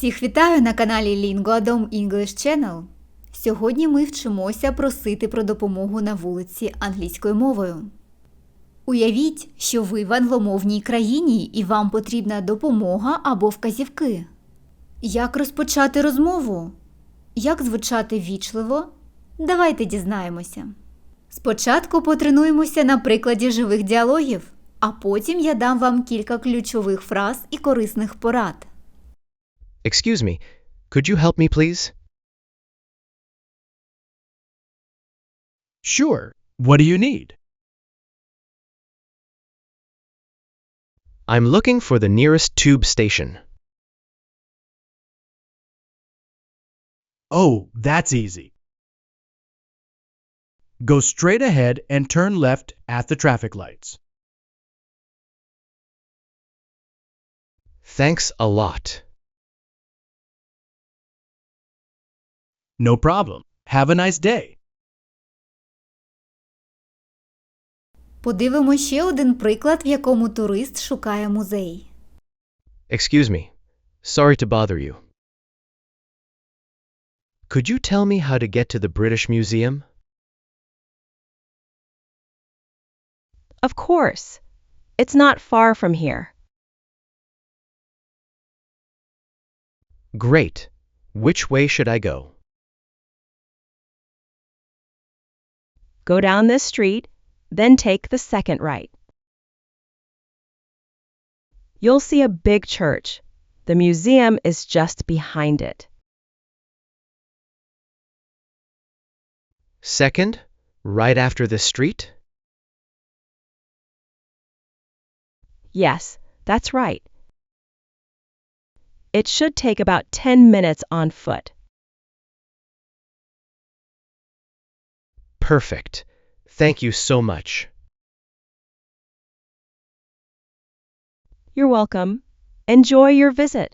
Всіх вітаю на каналі Lingoadom English Channel. Сьогодні ми вчимося просити про допомогу на вулиці англійською мовою. Уявіть, що ви в англомовній країні і вам потрібна допомога або вказівки. Як розпочати розмову? Як звучати вічливо? Давайте дізнаємося. Спочатку потренуємося на прикладі живих діалогів, а потім я дам вам кілька ключових фраз і корисних порад. Excuse me, could you help me, please? Sure. What do you need? I'm looking for the nearest tube station. Oh, that's easy. Go straight ahead and turn left at the traffic lights. Thanks a lot. No problem. Have a nice day. Подивимо ще один приклад, в якому турист шукає музей. Excuse me. Sorry to bother you. Could you tell me how to get to the British Museum? Of course. It's not far from here. Great. Which way should I go? Go down this street, then take the second right. You'll see a big church. The museum is just behind it. Second, right after this street? Yes, that's right. It should take about 10 minutes on foot. Perfect. Thank you so much. You're welcome. Enjoy your visit.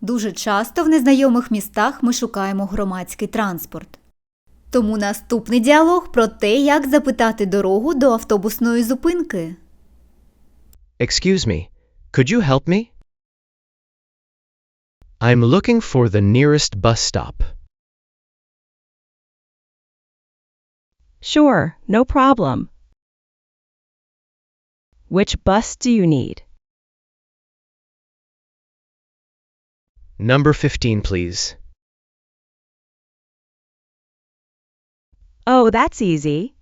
Дуже часто в незнайомих містах ми шукаємо громадський транспорт. Тому наступний діалог про те, як запитати дорогу до автобусної зупинки. Excuse me, could you help me? I'm looking for the nearest bus stop. Sure, no problem. Which bus do you need? Number 15, please. Oh, that's easy.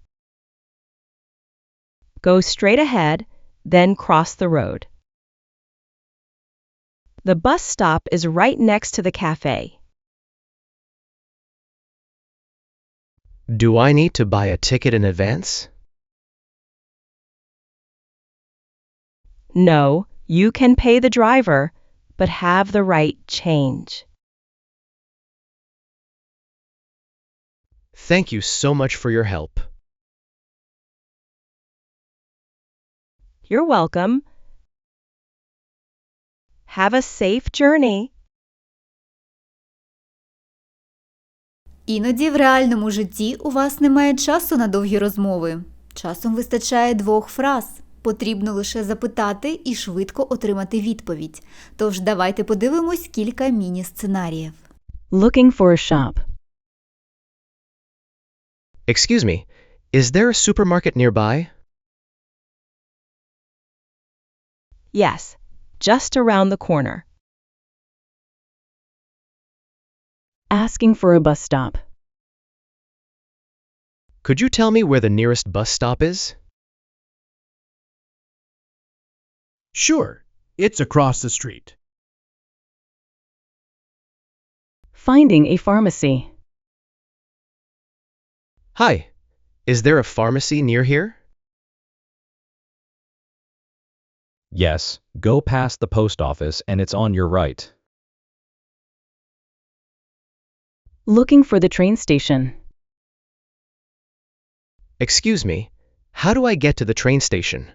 Go straight ahead, then cross the road. The bus stop is right next to the cafe. Do I need to buy a ticket in advance? No, you can pay the driver, but have the right change. Thank you so much for your help. You're welcome. Have a safe journey. Іноді в реальному житті у вас немає часу на довгі розмови. Часом вистачає двох фраз. Потрібно лише запитати і швидко отримати відповідь. Тож давайте подивимось кілька міні-сценаріїв. Looking for a shop. Excuse me, is there a supermarket nearby? Yes, just around the corner. Asking for a bus stop. Could you tell me where the nearest bus stop is? Sure. It's across the street. Finding a pharmacy. Hi, is there a pharmacy near here? Yes, go past the post office and it's on your right. Looking for the train station. Excuse me, how do I get to the train station?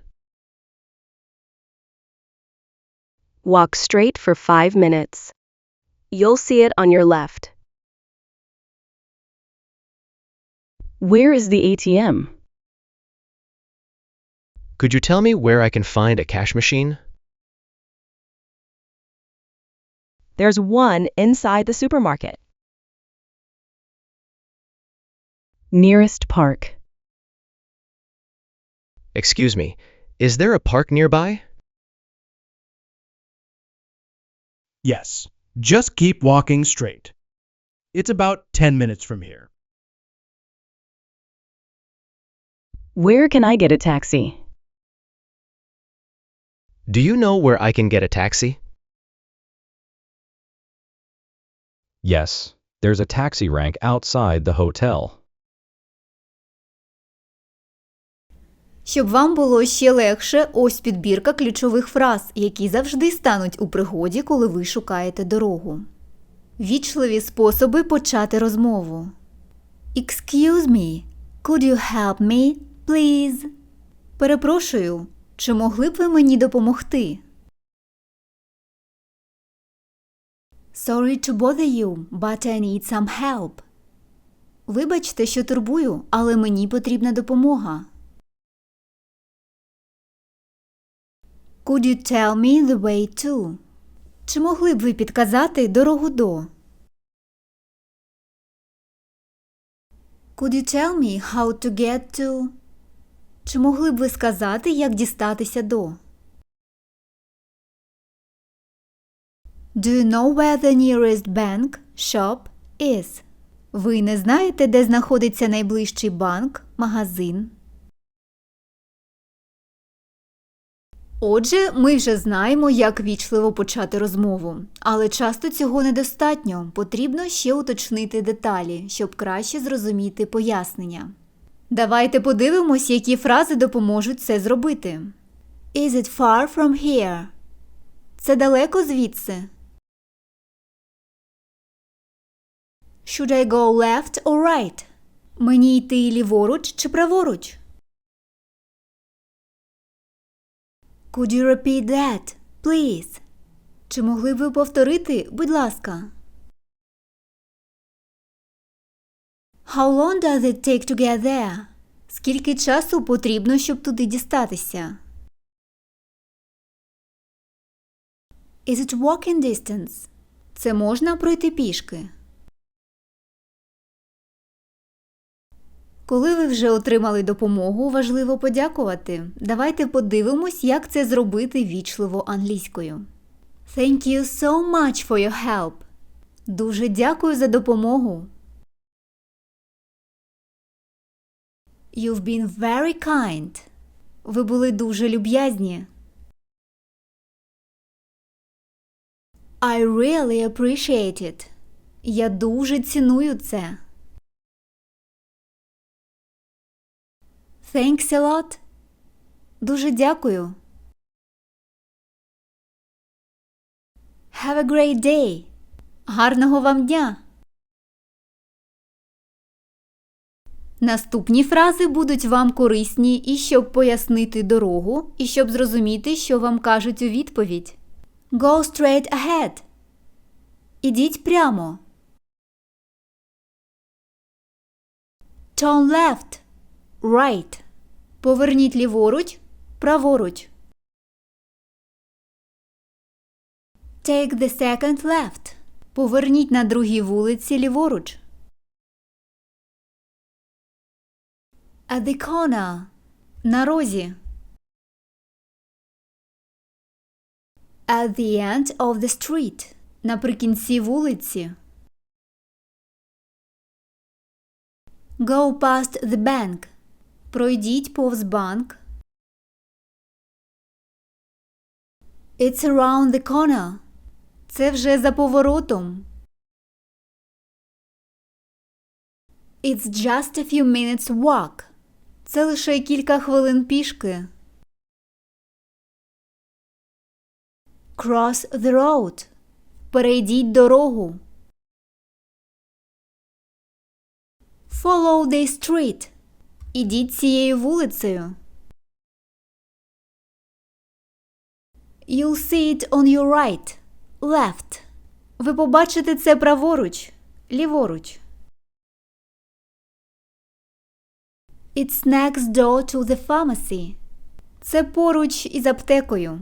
Walk straight for five minutes. You'll see it on your left. Where is the ATM? Could you tell me where I can find a cash machine? There's one inside the supermarket. Nearest park. Excuse me, is there a park nearby? Yes. Just keep walking straight. It's about 10 minutes from here. Where can I get a taxi? Do you know where I can get a taxi? Yes, there's a taxi rank outside the hotel. Щоб вам було ще легше, ось підбірка ключових фраз, які завжди стануть у пригоді, коли ви шукаєте дорогу. Вічливі способи почати розмову. Excuse me, could you help me, please? Перепрошую, чи могли б ви мені допомогти? Sorry to bother you, but I need some help. Вибачте, що турбую, але мені потрібна допомога. Could you tell me the way to? Чи могли б ви підказати дорогу до? Could you tell me how to get to? Чи могли б ви сказати, як дістатися до? Do you know where the nearest bank shop is? Ви не знаєте, де знаходиться найближчий банк, магазин? Отже, ми вже знаємо, як вічливо почати розмову, але часто цього недостатньо. Потрібно ще уточнити деталі, щоб краще зрозуміти пояснення. Давайте подивимось, які фрази допоможуть це зробити. Is it far from here? Це далеко звідси. Should I go left or right? Мені йти ліворуч чи праворуч? Could you repeat that, please? Чи могли б ви повторити, будь ласка? How long does it take to get there? Скільки часу потрібно, щоб туди дістатися? Is it walking distance? Це можна пройти пішки. Коли ви вже отримали допомогу, важливо подякувати. Давайте подивимось, як це зробити вічливо англійською. Thank you so much for your help. Дуже дякую за допомогу. You've been very kind. Ви були дуже люб'язні. I really appreciate it. Я дуже ціную це. Thanks a lot. Дуже дякую. Have a great day. Гарного вам дня. Наступні фрази будуть вам корисні і щоб пояснити дорогу, і щоб зрозуміти, що вам кажуть у відповідь. Go straight ahead. Ідіть прямо. Turn left. Right. Поверніть ліворуч, праворуч. Take the second left. Поверніть на другій вулиці ліворуч. At the corner. На розі. At the end of the street. Наприкінці вулиці. Go past the bank. Пройдіть повз банк. It's around the corner. Це вже за поворотом. It's just a few minutes walk. Це лише кілька хвилин пішки. Cross the road. Перейдіть дорогу. Follow the street. Ідіть цією вулицею. You'll see it on your right. Left. Ви побачите це праворуч. Ліворуч. It's next door to the pharmacy. Це поруч із аптекою.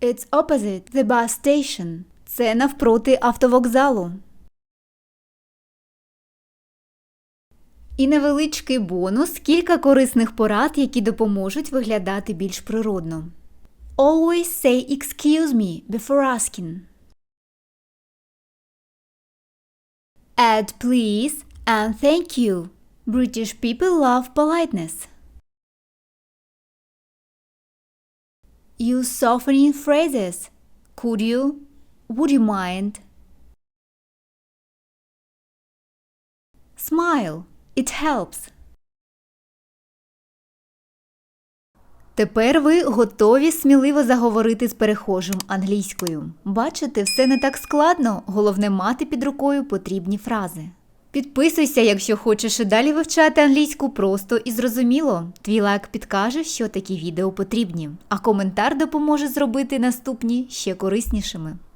It's opposite the bus station. Це навпроти автовокзалу. І невеличкий бонус кілька корисних порад, які допоможуть виглядати більш природно. Always say excuse me before asking. Add please and thank you. British people love politeness. Use softening phrases. Could you? Would you mind? Smile. It helps. Тепер ви готові сміливо заговорити з перехожим англійською. Бачите, все не так складно, головне мати під рукою потрібні фрази. Підписуйся, якщо хочеш і далі вивчати англійську просто і зрозуміло. Твій лайк підкаже, що такі відео потрібні, а коментар допоможе зробити наступні ще кориснішими.